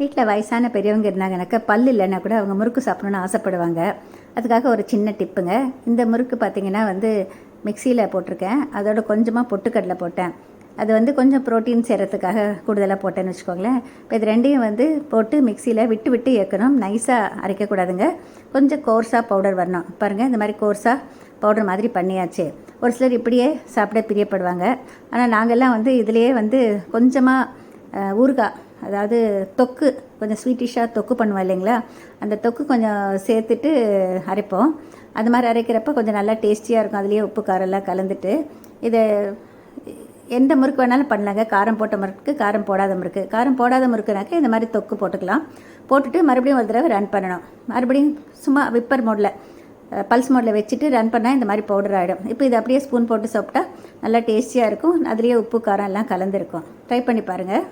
வீட்டில் வயசான பெரியவங்க இருந்தாங்கனாக்கா பல் இல்லைன்னா கூட அவங்க முறுக்கு சாப்பிடணும்னு ஆசைப்படுவாங்க. அதுக்காக ஒரு சின்ன டிப்புங்க. இந்த முறுக்கு பார்த்தீங்கன்னா வந்து மிக்சியில் போட்டிருக்கேன். அதோட கொஞ்சமாக பொட்டுக்கடலை போட்டேன். அது வந்து கொஞ்சம் ப்ரோட்டீன் சேரத்துக்காக கூடுதலாக போட்டேன்னு வச்சுக்கோங்களேன். இப்போ இது ரெண்டையும் வந்து போட்டு மிக்சியில் விட்டு விட்டு இயக்கணும். நைஸாக அரைக்கக்கூடாதுங்க. கொஞ்சம் கோர்ஸாக பவுடர் வரணும். பாருங்கள் இந்த மாதிரி கோர்ஸாக பவுடர் மாதிரி பண்ணியாச்சு. ஒரு சிலர் இப்படியே சாப்பிட பிரியப்படுவாங்க. ஆனால் நாங்கள்லாம் வந்து இதுலேயே வந்து கொஞ்சமாக ஊறுகாய் அதாவது தொக்கு கொஞ்சம் ஸ்வீட்டிஷாக தொக்கு பண்ணுவோம் இல்லைங்களா? அந்த தொக்கு கொஞ்சம் சேர்த்துட்டு அரைப்போம். அது மாதிரி அரைக்கிறப்ப கொஞ்சம் நல்லா டேஸ்டியாக இருக்கும். அதுலேயே உப்பு காரெல்லாம் கலந்துட்டு. இதை எந்த முறுக்கு வேணாலும் பண்ணலாங்க. காரம் போட்ட முறுக்கு காரம் போடாத முறுக்கு. காரம் போடாத முறுக்குனாக்க இந்த மாதிரி தொக்கு போட்டுக்கலாம். போட்டுட்டு மறுபடியும் ஒரு தடவை ரன் பண்ணணும். மறுபடியும் சும்மா விப்பர் மோடில் பல்ஸ் மோடில் வச்சுட்டு ரன் பண்ணால் இந்த மாதிரி பவுடர் ஆகிடும் இப்போ இது அப்படியே ஸ்பூன் போட்டு சாப்பிட்டா நல்லா டேஸ்டியாக இருக்கும். அதுலேயே உப்பு காரம் எல்லாம் கலந்துருக்கும். ட்ரை பண்ணி பாருங்கள்